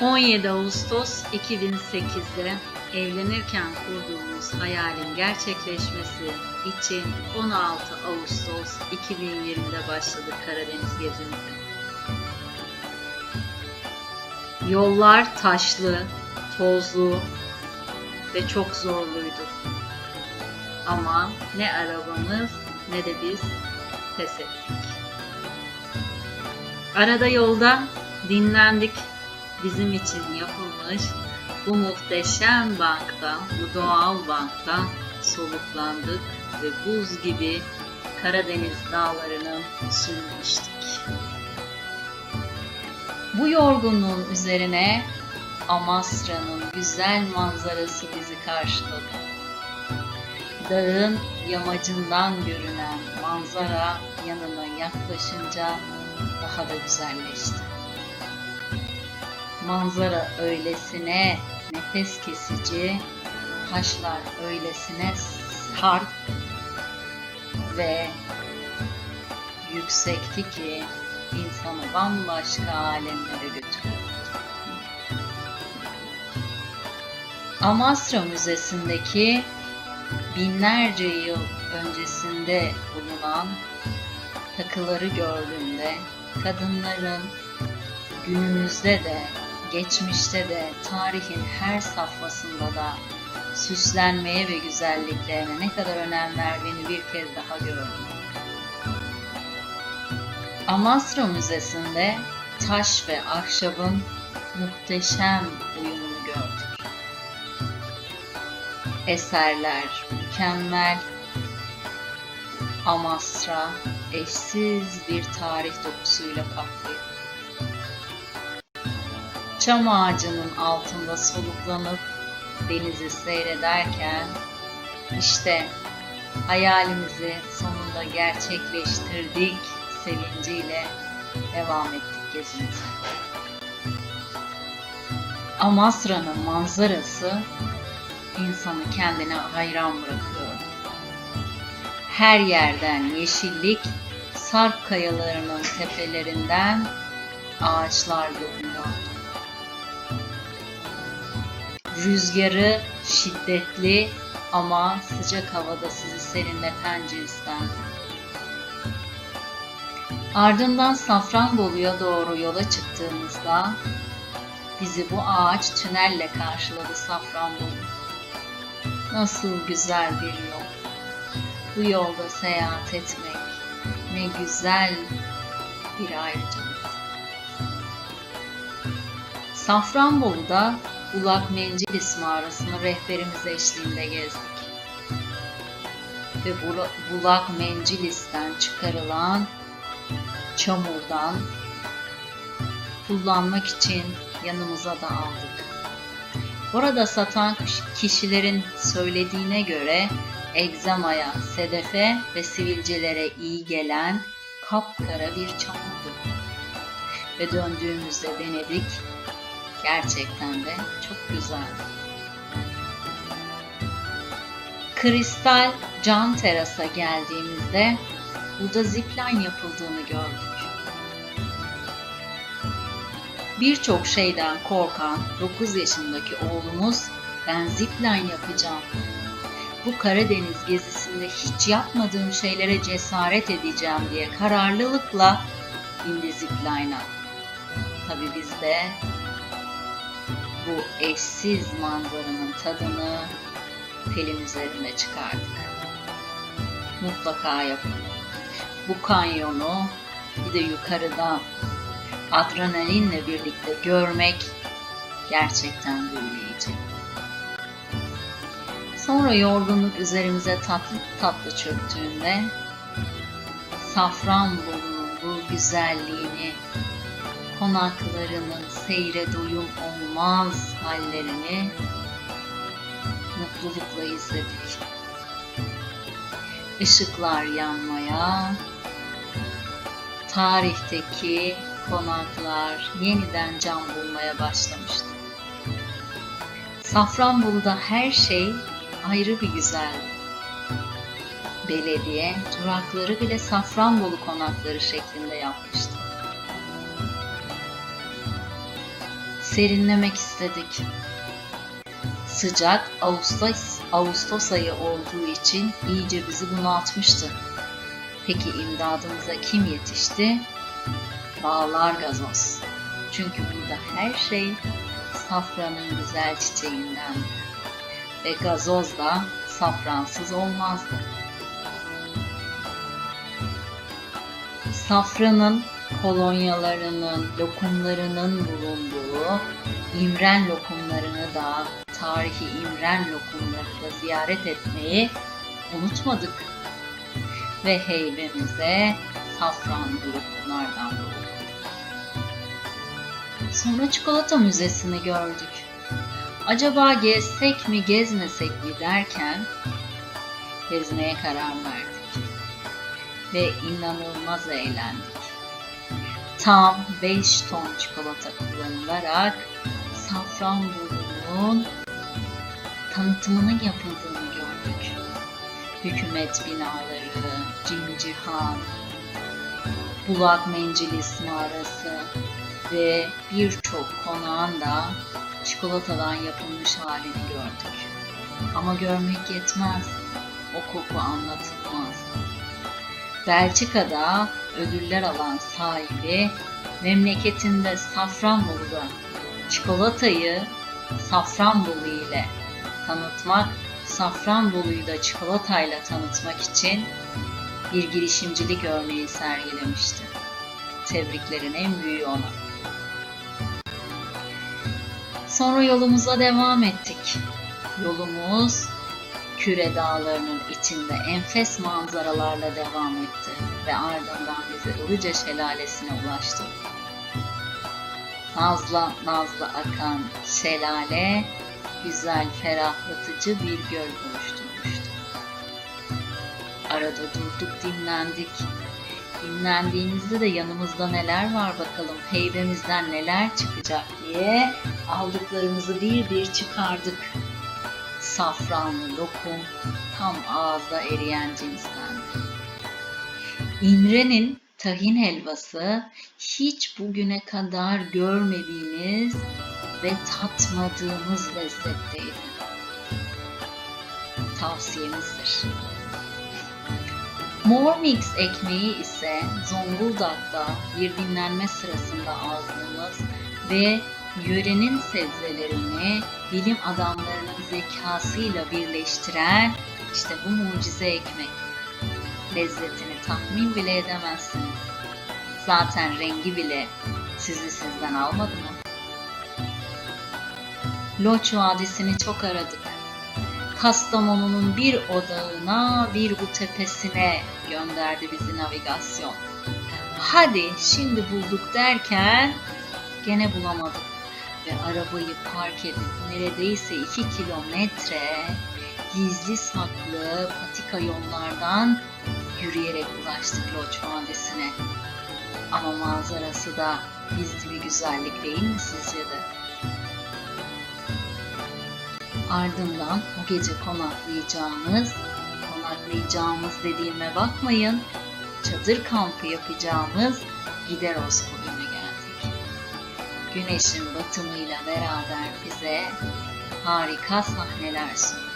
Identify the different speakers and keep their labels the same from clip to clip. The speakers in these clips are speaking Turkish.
Speaker 1: 17 Ağustos 2008'de evlenirken kurduğumuz hayalin gerçekleşmesi için 16 Ağustos 2020'de başladık Karadeniz gezimize. Yollar taşlı, tozlu ve çok zorluydu. Ama ne arabamız ne de biz pes ettik. Arada yolda dinlendik. Bizim için yapılmış bu muhteşem bankta, bu doğal bankta soluklandık ve buz gibi Karadeniz dağlarının suyunu içtik. Bu yorgunluğun üzerine Amasra'nın güzel manzarası bizi karşıladı. Dağın yamacından görünen manzara yanına yaklaşınca daha da güzelleşti. Manzara öylesine nefes kesici, taşlar öylesine sarp ve yüksekti ki insanı bambaşka alemlere götürüyor. Amasra Müzesi'ndeki binlerce yıl öncesinde bulunan takıları gördüğümde kadınların günümüzde de geçmişte de tarihin her safhasında da süslenmeye ve güzelliklerine ne kadar önem verdiğini bir kez daha gördüm. Amasra Müzesi'nde taş ve ahşabın muhteşem uyumunu gördük. Eserler mükemmel, Amasra eşsiz bir tarih dokusuyla kaplıyor. Çam ağacının altında soluklanıp denizi seyrederken işte hayalimizi sonunda gerçekleştirdik sevinciyle devam ettik gezimize. Amasra'nın manzarası insanı kendine hayran bırakıyordu. Her yerden yeşillik, sarp kayalarının tepelerinden ağaçlar görünüyordu. Rüzgarı şiddetli ama sıcak havada sizi serinleten cinsten. Ardından Safranbolu'ya doğru yola çıktığımızda bizi bu ağaç tünelle karşıladı Safranbolu. Nasıl güzel bir yol. Bu yolda seyahat etmek ne güzel bir ayrıcalık. Safranbolu'da Bulak Mencilis mağarasını rehberimiz eşliğinde gezdik. Ve Bulak Mencilis'ten çıkarılan çamurdan kullanmak için yanımıza da aldık. Burada satan kişilerin söylediğine göre egzamaya, sedefe ve sivilcelere iyi gelen kapkara bir çamurdu. Ve döndüğümüzde denedik. Gerçekten de çok güzeldi. Kristal cam terasa geldiğimizde burada zipline yapıldığını gördük. Birçok şeyden korkan 9 yaşındaki oğlumuz ben zipline yapacağım. Bu Karadeniz gezisinde hiç yapmadığım şeylere cesaret edeceğim diye kararlılıkla bindi zipline'a. Tabi biz de bu eşsiz manzaranın tadını film üzerinde çıkardık. Mutlaka yapın. Bu kanyonu bir de yukarıdan adrenalinle birlikte görmek gerçekten büyüleyici. Sonra yorgunluk üzerimize tatlı tatlı çöktüğünde Safranbolu'nun bu güzelliğini, konaklarının seyre doyum olmaz hallerini mutlulukla izledik. Işıklar yanmaya, tarihteki konaklar yeniden can bulmaya başlamıştı. Safranbolu'da her şey ayrı bir güzeldi. Belediye durakları bile Safranbolu konakları şeklinde yapmıştı. Serinlemek istedik. Sıcak Ağustos, Ağustos ayı olduğu için iyice bizi bunaltmıştı. Peki imdadımıza kim yetişti? Bağlar gazoz. Çünkü burada her şey safranın güzel çiçeğinden ve gazoz da safransız olmazdı. Safranın kolonyalarının, lokumlarının bulunduğu İmren lokumlarını da, tarihi İmren lokumları da ziyaret etmeyi unutmadık. Ve heybemize safranlı lokumlardan bulduk. Sonra çikolata müzesini gördük. Acaba gezsek mi gezmesek mi derken gezmeye karar verdik. Ve inanılmaz eğlendik. Tam 5 ton çikolata kullanılarak Safranbolu'nun tanıtımının yapıldığını gördük. Hükümet binaları, Cincihan, Bulak Mencilis mağarası ve birçok konağın da çikolatadan yapılmış halini gördük. Ama görmek yetmez. O koku anlatılmaz. Belçika'da ödüller alan sahibi memleketinde Safranbolu'da çikolatayı Safranbolu ile tanıtmak, Safranbolu'yu da çikolatayla tanıtmak için bir girişimcilik örneği sergilemişti. Tebriklerin en büyüğü ona. Sonra yolumuza devam ettik. Yolumuz Küre Dağları'nın içinde enfes manzaralarla devam etti ve ardından bizi Ilıca Şelalesi'ne ulaştı. Nazla nazla akan şelale güzel ferahlatıcı bir göl oluşturmuştu. Arada durduk dinlendik. Dinlendiğimizde de yanımızda neler var bakalım heybemizden neler çıkacak diye aldıklarımızı bir bir çıkardık. Safranlı lokum tam ağızda eriyen cinstendi. İmre'nin tahin helvası hiç bugüne kadar görmediğiniz ve tatmadığımız lezzetteydi. Tavsiyemizdir. Mormix ekmeği ise Zonguldak'ta bir dinlenme sırasında aldığımız ve yörenin sebzelerini bilim adamlarının zekasıyla birleştiren işte bu mucize ekmek. Lezzetini tahmin bile edemezsiniz. Zaten rengi bile sizi sizden almadı mı? Loç Vadisi'ni çok aradık. Kastamonu'nun bir odağına, bir bu tepesine gönderdi bizi navigasyon. Hadi şimdi bulduk derken gene bulamadık ve arabayı park edip neredeyse 2 kilometre gizli saklı patika yollardan yürüyerek ulaştık Loç Vadisi'ne. Ama manzarası da gizli bir güzellik değil mi sizce de? Ardından o gece konaklayacağımız, konaklayacağımız dediğime bakmayın, çadır kampı yapacağımız Gideros geldik. Güneşin batımıyla beraber bize harika sahneler sundu.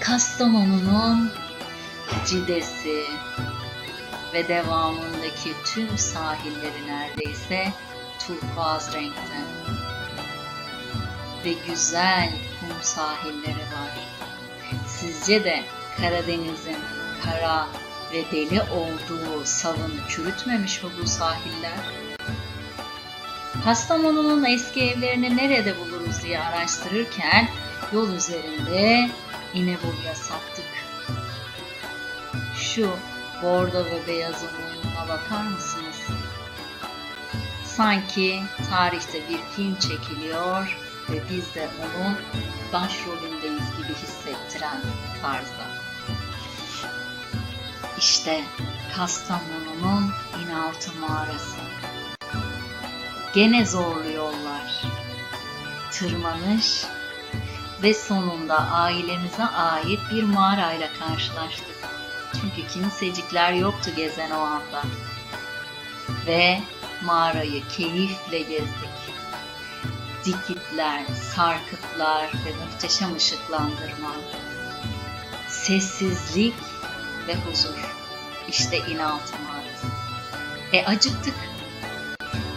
Speaker 1: Kastamonu'nun Cidesi ve devamındaki tüm sahilleri neredeyse turkuaz renkte ve güzel kum sahilleri var. Sizce de Karadeniz'in kara ve deli olduğu savını çürütmemiş mi bu sahiller? Kastamonu'nun eski evlerini nerede buluruz diye araştırırken yol üzerinde İnebolu'ya saptık. Şu bordo ve beyazın uyumuna bakar mısınız? Sanki tarihte bir film çekiliyor ve biz de onun başrolündeyiz gibi hissettiren tarzda. İşte Kastamonu'nun inaltı mağarası. Gene zorlu yollar. Tırmanış ve sonunda ailemize ait bir mağarayla karşılaştık. Çünkü kimsecikler yoktu gezen o anda. Ve mağarayı keyifle gezdik. Dikitler, sarkıtlar ve muhteşem ışıklandırma. Sessizlik ve huzur. İşte inaltı mağarası. E acıktık.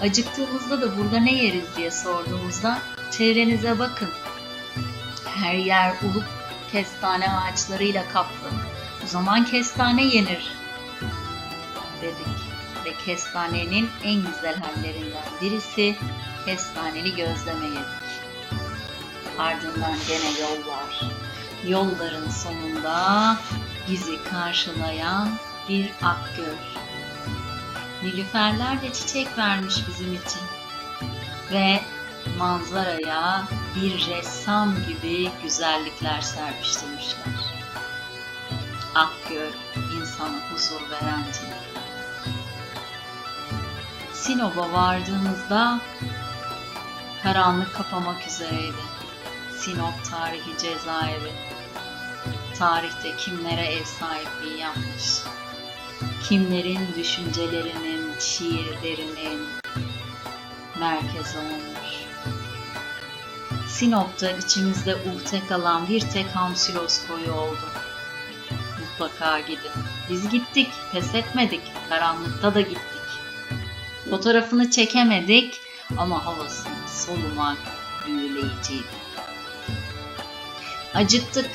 Speaker 1: Acıktığımızda da burada ne yeriz diye sorduğumuzda çevrenize bakın. Her yer ulup kestane ağaçlarıyla kaplı. O zaman kestane yenir dedik ve kestanenin en güzel hallerinden birisi kestaneli gözleme yedik. Ardından gene yol var. Yolların sonunda bizi karşılayan bir akgöl. Nilüferler de çiçek vermiş bizim için. Ve manzaraya bir ressam gibi güzellikler serpiştirmişler. Akgöl insana huzur veren cennet. Sinop'a vardığımızda karanlık kapamak üzereydi. Sinop tarihi cezaevi. Tarihte kimlere ev sahipliği yapmış. Kimlerin düşüncelerinin, şiirlerinin merkezi olmuş. Sinop'ta içimizde uhte kalan bir tek Hamsilos koyu oldu. Mutlaka gidin. Biz gittik, pes etmedik. Karanlıkta da gittik. Fotoğrafını çekemedik ama havasını solumak büyüleyiciydi. Acıktık.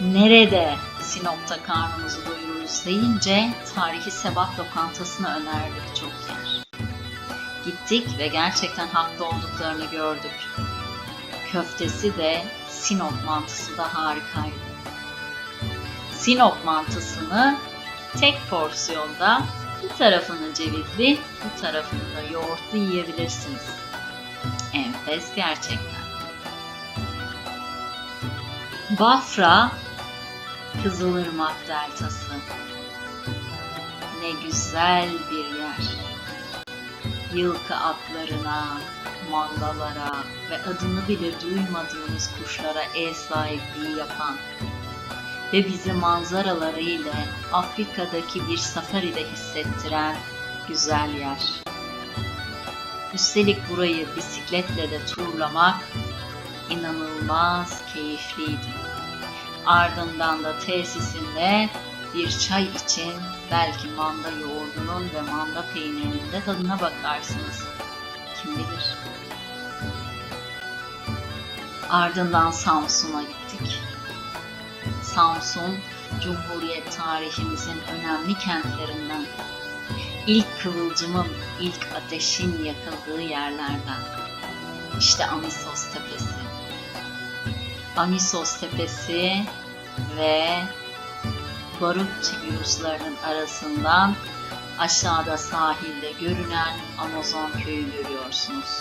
Speaker 1: Nerede Sinop'ta karnımızı doyururuz deyince tarihi Sebat lokantasını önerdik çok yer. Gittik ve gerçekten haklı olduklarını gördük. Köftesi de Sinop mantısı da harikaydı. Sinop mantısını tek porsiyonda bir tarafını cevizli, bir tarafını da yoğurtlu yiyebilirsiniz. Enfes gerçekten. Bafra, Kızılırmak Deltası. Ne güzel bir yer. Yılkı atlarına, mandalara ve adını bile duymadığımız kuşlara ev sahipliği yapan ve bizi manzaralarıyla Afrika'daki bir safaride hissettiren güzel yer. Üstelik burayı bisikletle de turlamak inanılmaz keyifliydi. Ardından da tesisinde bir çay için belki manda yoğurdunun ve manda peynirinin de tadına bakarsınız. Kim bilir. Ardından Samsun'a gittik. Samsun, Cumhuriyet tarihimizin önemli kentlerinden. İlk kıvılcımın, ilk ateşin yakıldığı yerlerden. İşte Amisos Tepesi. Amisos Tepesi ve Barut Tibiuslarının arasından aşağıda sahilde görünen Amazon köyü görüyorsunuz.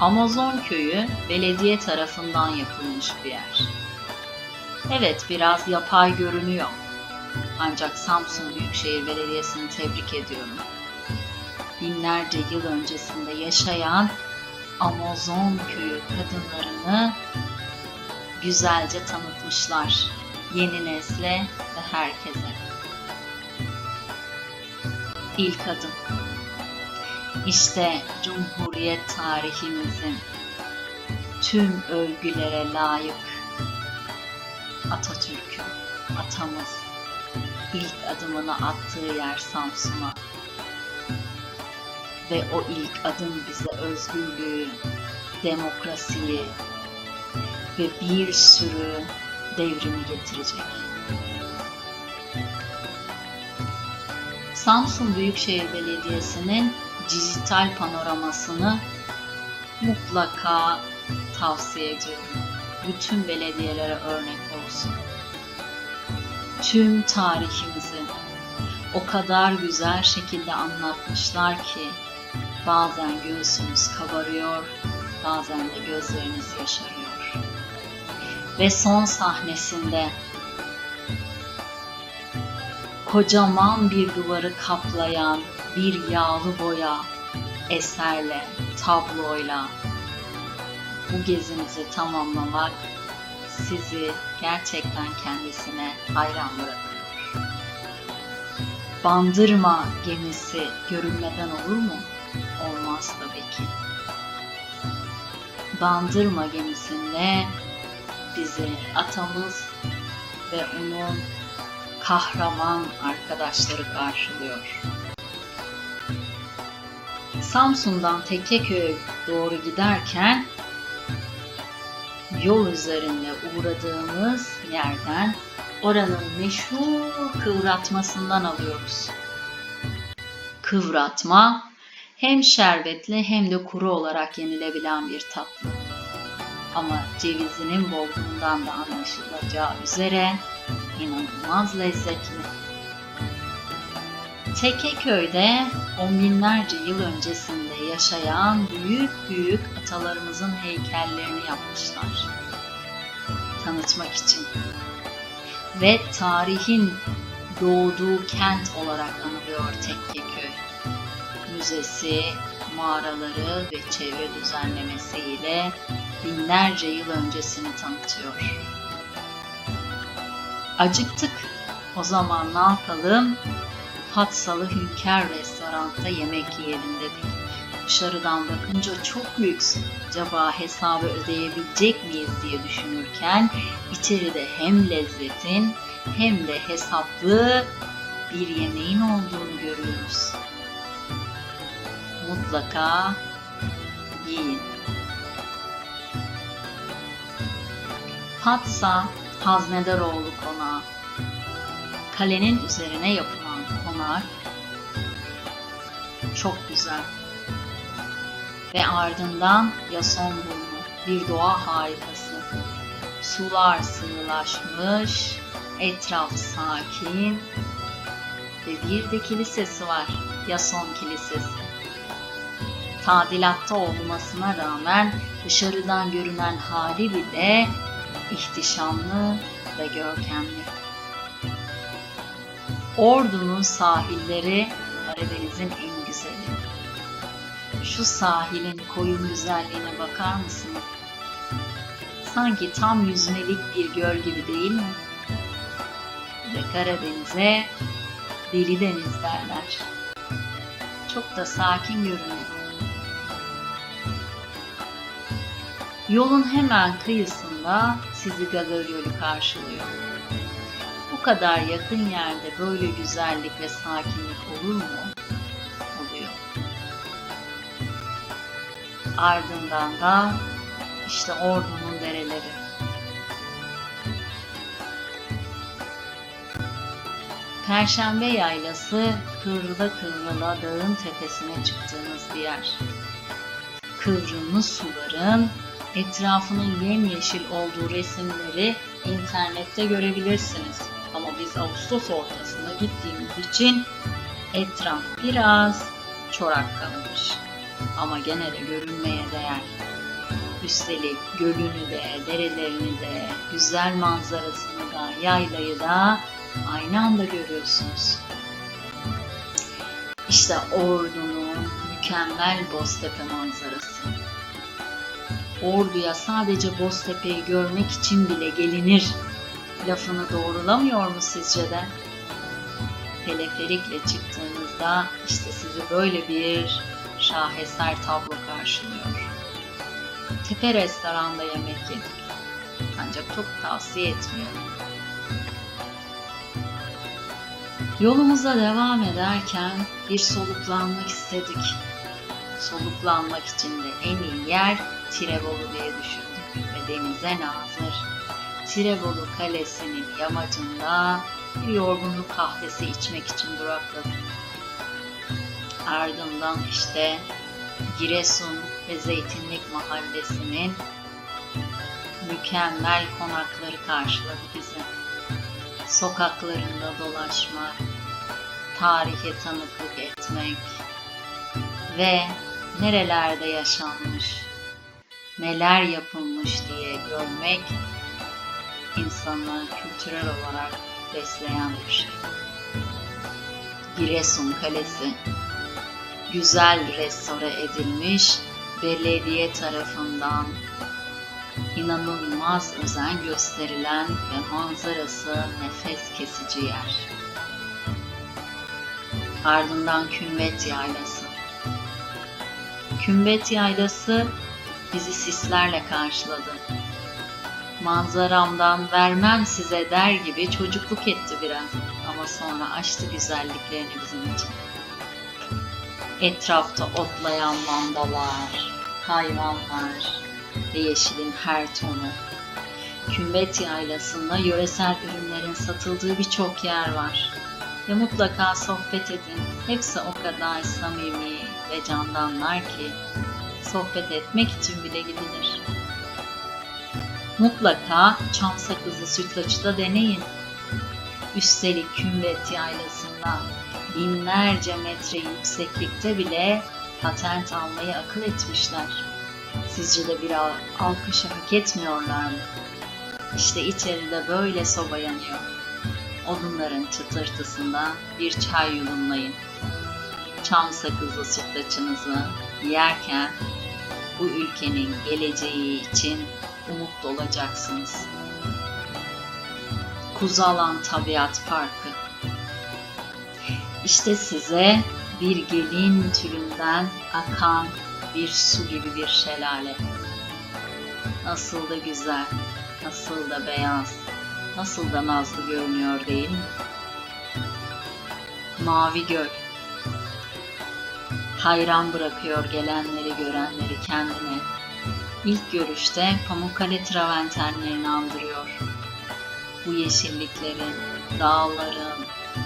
Speaker 1: Amazon köyü belediye tarafından yapılmış bir yer. Evet biraz yapay görünüyor. Ancak Samsun Büyükşehir Belediyesi'ni tebrik ediyorum. Binlerce yıl öncesinde yaşayan Amazon köyü kadınlarını güzelce tanıtmışlar yeni nesle ve herkese. İlk adım. İşte Cumhuriyet tarihimizin tüm övgülere layık Atatürk'ün, atamız ilk adımını attığı yer Samsun'a. Ve o ilk adım bize özgürlüğü, demokrasiyi ve bir sürü devrimi getirecek. Samsun Büyükşehir Belediyesi'nin dijital panoramasını mutlaka tavsiye ediyorum. Bütün belediyelere örnek olsun. Tüm tarihimizi o kadar güzel şekilde anlatmışlar ki bazen göğsünüz kabarıyor, bazen de gözleriniz yaşarıyor. Ve son sahnesinde kocaman bir duvarı kaplayan bir yağlı boya eserle, tabloyla bu gezinizi tamamlamak sizi gerçekten kendisine hayran bırakıyor. bandırma gemisi görünmeden olur mu? Tabii ki. Bandırma gemisinde bizi atamız ve onun kahraman arkadaşları karşılıyor. Samsun'dan Tekkeköy'e doğru giderken yol üzerinde uğradığımız yerden oranın meşhur kıvratmasından alıyoruz. Kıvratma hem şerbetli hem de kuru olarak yenilebilen bir tatlı. Ama cevizinin bolluğundan da anlaşılacağı üzere inanılmaz lezzetli. Tekeköy'de on binlerce yıl öncesinde yaşayan büyük büyük atalarımızın heykellerini yapmışlar. Tanıtmak için. Ve tarihin doğduğu kent olarak anılıyor Tekkeköy. Müzesi, mağaraları ve çevre düzenlemesiyle binlerce yıl öncesini tanıtıyor. Acıktık. O zaman ne yapalım? Fatsalı Hünkar restoranda yemek yiyelim dedik. Dışarıdan bakınca çok lüks. Acaba hesabı ödeyebilecek miyiz diye düşünürken içeride hem lezzetin hem de hesaplı bir yemeğin olduğunu görüyoruz. Mutlaka yiyin. Fatsa Haznedaroğlu Konağı Kalenin üzerine yapılan konak çok güzel. Ve ardından Yasonburnu bir doğa harikası. Sular sığılaşmış, etraf sakin ve bir de kilisesi var. Yason Kilisesi. Tadilatta olmasına rağmen dışarıdan görünen hali bile ihtişamlı ve görkemli. Ordu'nun sahilleri Karadeniz'in en güzeli. Şu sahilin koyun güzelliğine bakar mısın? Sanki tam yüzmelik bir göl gibi değil mi? Ve Karadeniz'e Deli Deniz derler. Çok da sakin görünüyor. Yolun hemen kıyısında sizi Gaga Gölü karşılıyor. Bu kadar yakın yerde böyle güzellik ve sakinlik olur mu? Oluyor. Ardından da işte Ordu'nun dereleri. Perşembe yaylası kıvrıla kıvrıla dağın tepesine çıktığınız bir yer. Kıvrımlı suların etrafının yemyeşil olduğu resimleri internette görebilirsiniz. Ama biz Ağustos ortasında gittiğimiz için etraf biraz çorak kalmış. Ama gene de görünmeye değer. Üstelik gölünü de, derelerini de, güzel manzarasını da, yaylayı da aynı anda görüyorsunuz. İşte Ordu'nun mükemmel Boztepe manzarası. Ordu'ya sadece Boztepe'yi görmek için bile gelinir lafını doğrulamıyor mu sizce de? Teleferikle çıktığınızda işte sizi böyle bir şaheser tablo karşılıyor. Tepe restoranda yemek yedik. Ancak çok tavsiye etmiyorum. Yolumuza devam ederken bir soluklanmak istedik. Soluklanmak için de en iyi yer Tirebolu diye düşündük ve denize nazır. Tirebolu Kalesi'nin yamacında bir yorgunluk kahvesi içmek için durakladık. Ardından işte Giresun ve Zeytinlik Mahallesi'nin mükemmel konakları karşıladı bizi. Sokaklarında dolaşmak, tarihe tanıklık etmek ve nerelerde yaşanmış, neler yapılmış diye görmek insanı kültürel olarak besleyen bir şey. Giresun Kalesi güzel restore edilmiş belediye tarafından inanılmaz özen gösterilen ve manzarası nefes kesici yer. Ardından Kümbet Yaylası. Kümbet Yaylası bizi sislerle karşıladı. Manzaramdan vermem size der gibi çocukluk etti biraz ama sonra açtı güzelliklerini bizim için. Etrafta otlayan mandalar, hayvanlar ve yeşilin her tonu. Kümbet Yaylası'nda yöresel ürünlerin satıldığı birçok yer var. Ve mutlaka sohbet edin. Hepsi o kadar samimi ve candanlar ki sohbet etmek için bile gidilir. Mutlaka çam sakızı sütlaçı da deneyin. Üstelik Kümbet Yaylası'nda binlerce metre yükseklikte bile patent almayı akıl etmişler. Sizce de bir al- alkışı hak etmiyorlar mı? İşte içeride böyle soba yanıyor. Odunların çıtırtısında bir çay yudumlayın. Çam sakızlı sütlaçınızı yerken bu ülkenin geleceği için umut olacaksınız. Kuzalan Tabiat Parkı İşte size bir gelin türünden akan bir su gibi bir şelale. Nasıl da güzel, nasıl da beyaz, nasıl da nazlı görünüyor değil mi? Mavi Göl Hayran bırakıyor gelenleri görenleri kendine. İlk görüşte Pamukkale traventenlerini andırıyor. Bu yeşilliklerin, dağların,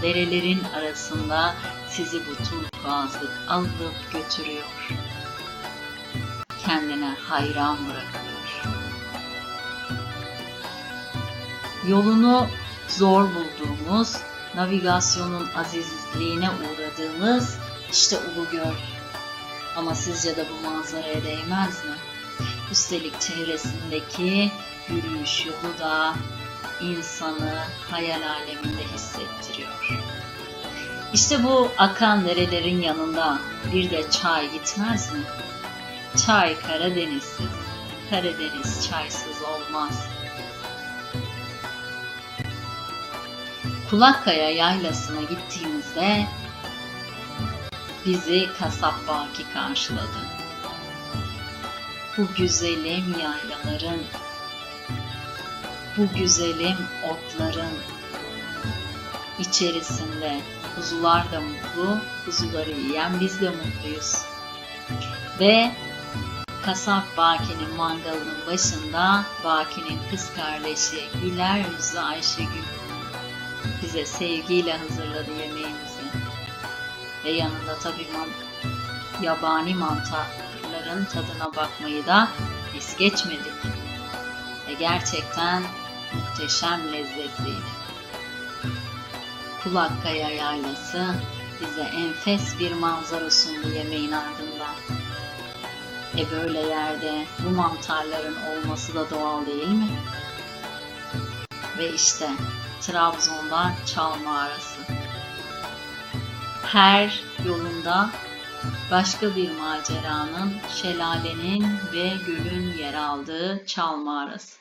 Speaker 1: derelerin arasında sizi bu turkuazlık alıp götürüyor. Kendine hayran bırakıyor. Yolunu zor bulduğumuz, navigasyonun azizliğine uğradığımız işte Ulugöl. Ama sizce de bu manzaraya değmez mi? Üstelik çevresindeki yürüyüş yolu da insanı hayal aleminde hissettiriyor. İşte bu akan derelerin yanında bir de çay gitmez mi? Çay Karadenizsiz, Karadeniz çaysız olmaz. Kulakkaya yaylasına gittiğimizde bizi kasap Baki karşıladı. Bu güzelim yaylaların, bu güzelim otların içerisinde kuzular da mutlu, kuzuları yiyen biz de mutluyuz. Ve kasap Baki'nin mangalının başında Baki'nin kız kardeşi güler yüzlü Ayşegül bize sevgiyle hazırladı yemeğimizi. Ve yanında tabii man yabani mantarların tadına bakmayı da es geçmedik. Ve gerçekten muhteşem lezzetliydi. Kulakkaya yaylası bize enfes bir manzara sundu yemeğin ardından. E böyle yerde bu mantarların olması da doğal değil mi? Ve işte Trabzon'da Çal Mağarası. Her yolunda başka bir maceranın, şelalenin ve gölün yer aldığı Çal Mağarası.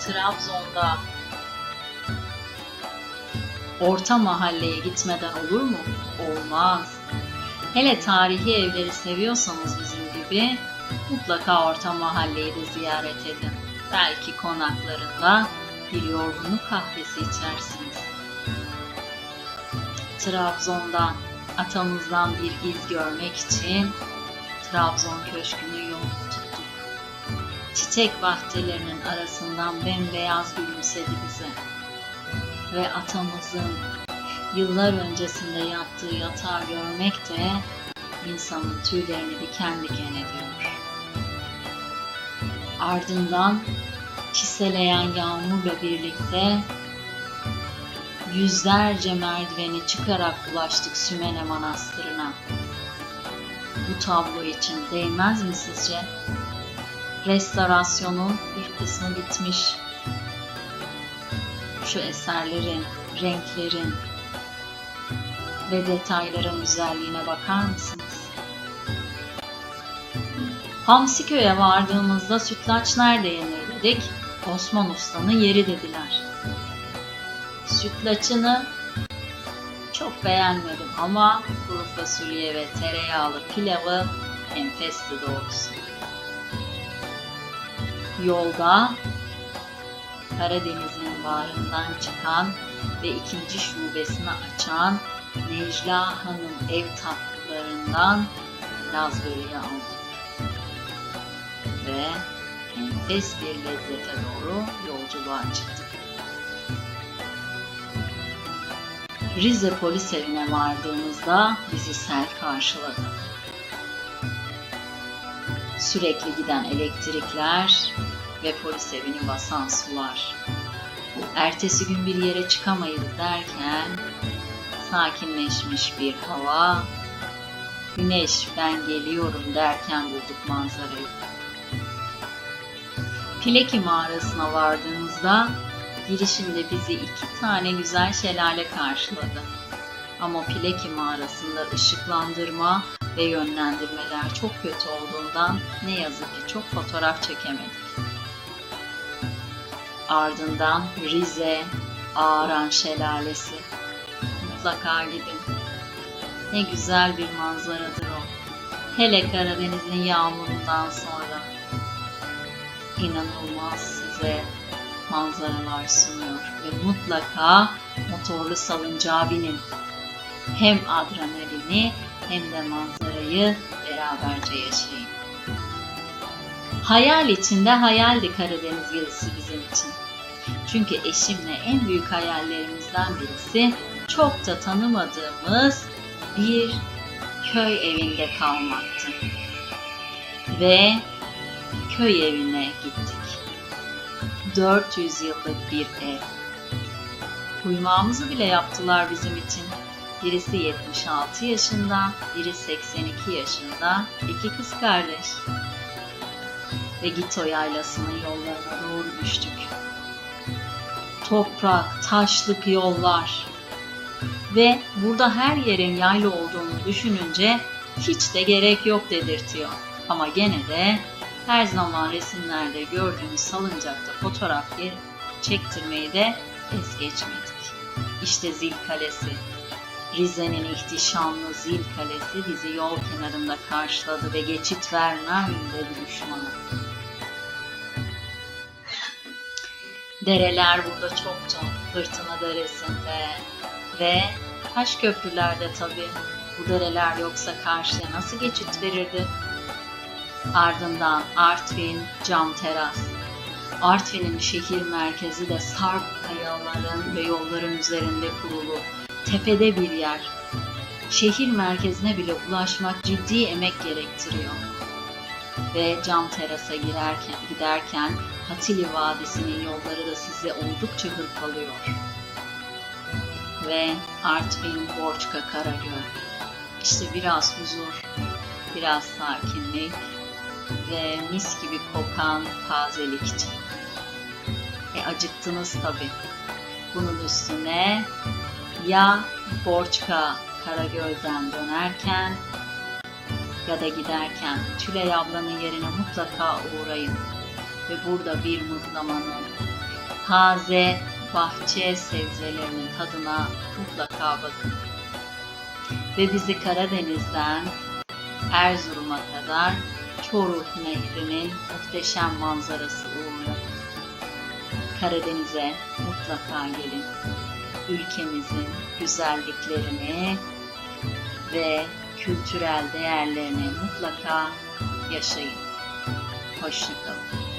Speaker 1: Trabzon'da orta mahalleye gitmeden olur mu? Olmaz. Hele tarihi evleri seviyorsanız bizim gibi mutlaka orta mahalleyi de ziyaret edin. Belki konaklarında bir yorgunluk kahvesi içersiniz. Trabzon'dan, atamızdan bir iz görmek için Trabzon Köşkü'nü yol tuttuk. Çiçek bahçelerinin arasından bembeyaz gülümsedi bize. Ve atamızın yıllar öncesinde yattığı yatağı görmek de insanın tüylerini diken diken ediyor. Ardından çiseleyen yağmurla birlikte yüzlerce merdiveni çıkarak ulaştık Sümene Manastırı'na. Bu tablo için değmez mi sizce? Restorasyonun bir kısmı bitmiş. Şu eserlerin, renklerin ve detayların güzelliğine bakar mısınız? Hamsiköy'e vardığımızda sütlaç nerede yenir dedik. Osman Usta'nın yeri dediler. Sütlaçını çok beğenmedim ama kuru fasulye ve tereyağlı pilavı enfesti doğrusu. Yolda Karadeniz'in bağrından çıkan ve ikinci şubesini açan Necla Hanım ev tatlılarından Laz böreği aldık. Ve enfes bir lezzete doğru yolculuğa çıktık. Rize polis evine vardığımızda bizi sel karşıladı. Sürekli giden elektrikler ve polis evini basan sular. Ertesi gün bir yere çıkamayız derken sakinleşmiş bir hava, güneş ben geliyorum derken bulduk manzarayı. Pileki mağarasına vardığımızda girişinde bizi iki tane güzel şelale karşıladı. Ama Pileki mağarasında ışıklandırma ve yönlendirmeler çok kötü olduğundan ne yazık ki çok fotoğraf çekemedik. Ardından Rize Ağaran Şelalesi. Mutlaka gidin. Ne güzel bir manzaradır o. Hele Karadeniz'in yağmurundan sonra. İnanılmaz size manzaralar sunuyor ve mutlaka motorlu salıncağa binin. Hem adrenalini hem de manzarayı beraberce yaşayın. Hayal içinde hayaldi Karadeniz gezisi bizim için. Çünkü eşimle en büyük hayallerimizden birisi çok da tanımadığımız bir köy evinde kalmaktı. Ve köy evine gittik. 400 yıllık bir ev. Kuymağımızı bile yaptılar bizim için. Birisi 76 yaşında, biri 82 yaşında, iki kız kardeş. Ve Gito yaylasının yollarına doğru düştük. Toprak, taşlık yollar. Ve burada her yerin yayla olduğunu düşününce hiç de gerek yok dedirtiyor. Ama gene de her zaman resimlerde gördüğümüz salıncakta fotoğraf çektirmeyi de es geçmedik. İşte Zil Kalesi. Rize'nin ihtişamlı Zil Kalesi bizi yol kenarında karşıladı ve geçit vermem dedi düşmana. Dereler burada çoktu. Fırtına Deresi'nde ve taş köprülerde tabii. Bu dereler yoksa karşıya nasıl geçit verirdi? Ardından Artvin Cam Teras. Artvin'in şehir merkezi de sarp kayaların ve yolların üzerinde kurulu. Tepede bir yer. Şehir merkezine bile ulaşmak ciddi emek gerektiriyor. Ve Cam Teras'a girerken, giderken Hatili Vadisi'nin yolları da size oldukça hırpalıyor. Ve Artvin Borçka Karagöl. İşte biraz huzur, biraz sakinlik, ve mis gibi kokan tazelik için. E acıktınız tabi. Bunun üstüne ya Borçka Karagöl'den dönerken ya da giderken Tülay ablanın yerine mutlaka uğrayın. Ve burada bir mıhlamanın taze bahçe sebzelerinin tadına mutlaka bakın. Ve bizi Karadeniz'den Erzurum'a kadar Çoruh Nehri'nin muhteşem manzarası uğurlu. Karadeniz'e mutlaka gelin. Ülkemizin güzelliklerini ve kültürel değerlerini mutlaka yaşayın. Hoşçakalın.